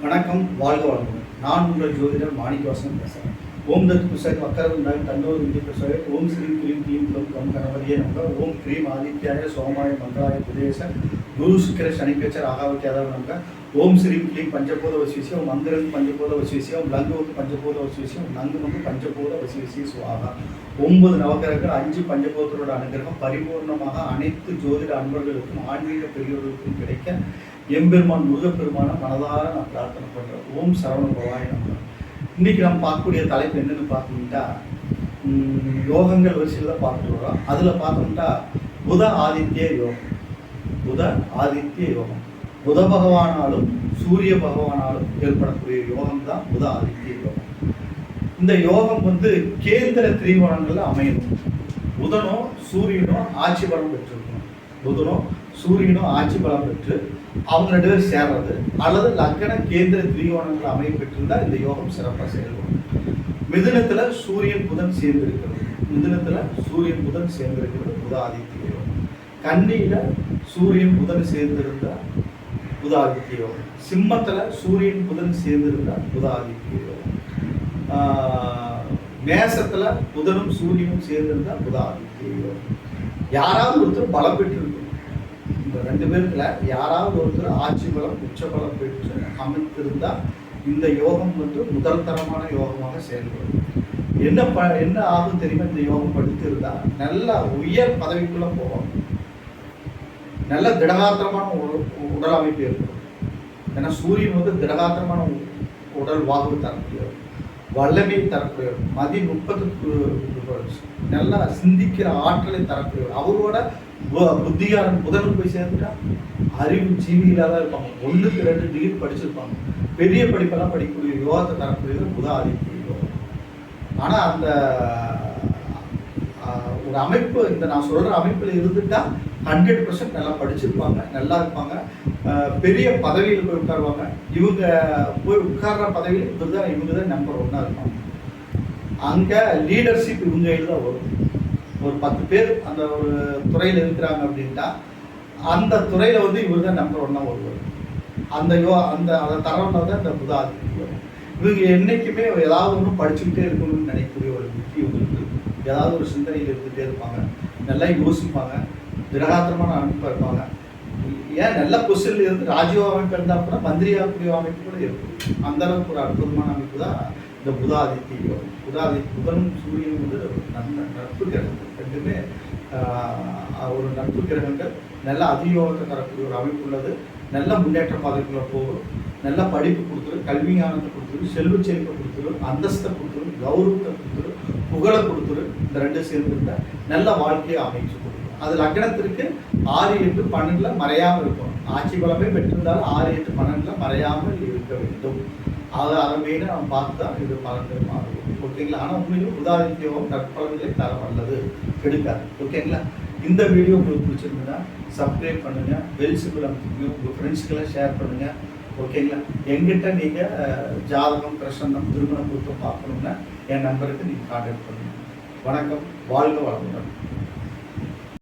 வணக்கம் வாழ்க வளமுடன். நான் உங்கள் ஜோதிடர் மாணிக்கவாசன் பேசுகிறேன் ஓம் தத் புஸ்தக் வக்கரந்தாய் தன்னோர் விதி பிரசவே ஓம் ஸ்ரீ கிரீம் கிளீம் கம் கம் கணபதியே நமக. ஓம் கிரீம் ஆதித்யாய சோமாய மங்களாய புதேச குரு சுக்கிர சனிப்பேச்சர் ராகாவத்தியாதவ நமக. ஓம் ஸ்ரீம் கிளீம் பஞ்சபூத வசிவிசி ஓம் மந்திரன் பஞ்சபூத வசிவிசி லங்குவுக்கு லங்கு வந்து பஞ்சபூத வசிவிசி ஓம் வந்து பஞ்சபூத வசிவிசி சுவாகா. ஒன்பது நவகிரகங்கள் அஞ்சு பஞ்சபூதத்தோட அனுகிரகம் பரிபூர்ணமாக அனைத்து ஜோதிட அன்பர்களுக்கும் ஆன்மீக பெரியோர்களுக்கும் கிடைக்க எம்பெருமான் முருகப்பெருமான மனதார நான் பிரார்த்தனை பண்ணுறேன் ஓம் சரவண பவாய் நம்ம இன்னைக்கு நம்ம பார்க்கக்கூடிய தலைப்பு என்னன்னு பார்த்தீங்கன்னா யோகங்கள் வரிசையில் தான் பார்த்துட்டு வரோம். அதில் பார்த்தோம்னா புத ஆதித்ய யோகம். புத ஆதித்ய யோகம். புத பகவானாலும் சூரிய பகவானாலும் ஏற்படக்கூடிய யோகம் தான் புத ஆதித்ய யோகம். இந்த யோகம் வந்து கேந்திர திரிவணங்களில் அமையணும். புதனோ சூரியனோ ஆட்சி பலம் பெற்றிருக்கணும் புதனும் சூரியனும் ஆட்சி பலம் பெற்று அவங்க ரெண்டு பேரும் சேர்றது அல்லது லக்கண கேந்திர திரிகோணங்கள் அமைப்பெற்றிருந்தால் இந்த யோகம் சிறப்பாக செயல்படும். மிதுனத்தில் சூரியன் புதன் சேர்ந்திருக்கிறது. மிதுனத்தில் சூரியன் புதன் சேர்ந்திருக்கிறது. புதாதித்ய யோகம். கன்னியில சூரியன் புதன் சேர்ந்திருந்தால் புதாதித்ய யோகம். சிம்மத்தில் சூரியன் புதன் சேர்ந்திருந்தால் புதாதித்ய யோகம். ஆஹ் புதனும் சூரியனும் சேர்ந்திருந்தால் புதாதித்ய யோகம். யாராவது ஒருத்தர் பலம் பெற்றிருக்கணும் இந்த ரெண்டு பேருக்குல யாராவது ஒருத்தர் ஆட்சி பலம் உச்ச பலம் பெற்று அமைத்திருந்தால் இந்த யோகம் வந்து முதல் தரமான யோகமாக செயல்படும். என்ன ப என்ன ஆகும் தெரியுமா? இந்த யோகம் படித்திருந்தா நல்ல உயர் பதவிக்குள்ள போவோம் நல்ல திடகாத்திரமான உடல் அமைப்பு ஏற்படும். ஏன்னா சூரியன் வந்து திடகாத்திரமான உ- உடல் வாகு தரக்கூடியவர் வல்லமை தரக்கூடியவர் மதி முப்பது நல்லா சிந்திக்கிற ஆற்றலை தரக்கூடியவர் அவரோட பு- புத்தியாரன் போய் சேர்ந்துட்டா? அறிவு ஜீவிகளாக தான் இருப்பாங்க. ஒன்றுக்கு ரெண்டு டிகிரி படிச்சிருப்பாங்க. பெரிய படிப்பெல்லாம் படிக்கக்கூடிய யோகத்தை தரக்கூடியது புத ஆதித்ய யோகம். ஆனால் அந்த ஒரு அமைப்பு இந்த நான் சொல்கிற அமைப்பில் இருந்துட்டா ஹண்ட்ரட் பர்சன்ட் நல்லா படிச்சிருப்பாங்க. நல்லா இருப்பாங்க. பெரிய பதவியில் போய் உட்காருவாங்க. இவங்க போய் உட்கார்ற பதவியில் இவங்க தான் இவங்க தான் நம்பர் ஒன்றா இருப்பாங்க. அங்கே லீடர்ஷிப் இவங்க கையில் தான் வரும். ஒரு பத்து பேர் அந்த ஒரு துறையில் இருக்கிறாங்க அப்படின்ட்டா அந்த துறையில் வந்து இவர் தான் நம்பர் ஒன்றா வருவார் அந்த யோ அந்த அதை தரம்னா தான் இந்த புதா இவங்க என்றைக்குமே ஏதாவது ஒன்று படிச்சுக்கிட்டே இருக்கணும்னு நினைக்கக்கூடிய ஒரு புத்தி இவங்களுக்கு. ஏதாவது ஒரு சிந்தனையில் இருந்துகிட்டே இருப்பாங்க. நல்லா யோசிப்பாங்க. திடகாத்திரமான அமைப்பாக இருப்பாங்க ஏன் நல்ல பொசிஷனில் இருந்து ராஜீவ் அமைப்பு இருந்தால் கூட மந்திரியாக்கூடிய அமைப்பு கூட இருக்கும். அந்த அளவுக்கு ஒரு அற்புதமான அமைப்பு தான் இந்த புதாதித்ய யோகம். புதாதி புதனும் சூரியனும் வந்து நன்மை நட்பு கிரகங்கள் ரெண்டுமே ஒரு நட்பு கிரகங்கள் நல்ல அதியோகத்தை தரக்கூடிய ஒரு அமைப்பு உள்ளது. நல்ல முன்னேற்ற பாதைக்குள்ளே போகும். நல்ல படிப்பு கொடுத்துரு கல்வி ஞானத்தை கொடுத்துரு செல்வ செழிப்பை கொடுத்துரு அந்தஸ்தை கொடுத்துரு கௌரவத்தை கொடுத்துரு புகழை கொடுத்துரு இந்த ரெண்டு சேர்ந்துருந்தா நல்ல வாழ்க்கையை அமைச்சு கொடுக்கும். அது லக்னத்திற்கு ஆறு எட்டு பன்னெண்டில் மறையாமல் இருக்கும். ஆட்சி பலமே பெற்றிருந்தாலும் ஆறு எட்டு பன்னெண்டில் மறையாமல் இருக்க வேண்டும். அதை அதை நாம் பார்த்தா பார்த்து தான் இது பலன்கள் மாறும். ஓகேங்களா? ஆனால் உண்மையிலும் உதாரணத்தியம் நற்பலன்களை தர வல்லது கெடுக்காது. ஓகேங்களா? இந்த வீடியோ உங்களுக்கு பிடிச்சிருந்ததுன்னா சப்ஸ்கிரைப் பண்ணுங்கள் பெல் சிம்பிள் உங்கள் ஃப்ரெண்ட்ஸுக்கெல்லாம் ஷேர் பண்ணுங்கள் ஓகேங்களா? எங்கிட்ட நீங்கள் ஜாதகம் பிரசன்னம் திருமண பொருத்தம் பார்க்கணுன்னா என் நம்பருக்கு நீங்கள் கான்டாக்ட் பண்ணுங்கள் வணக்கம். வாழ்க வளமுடன்.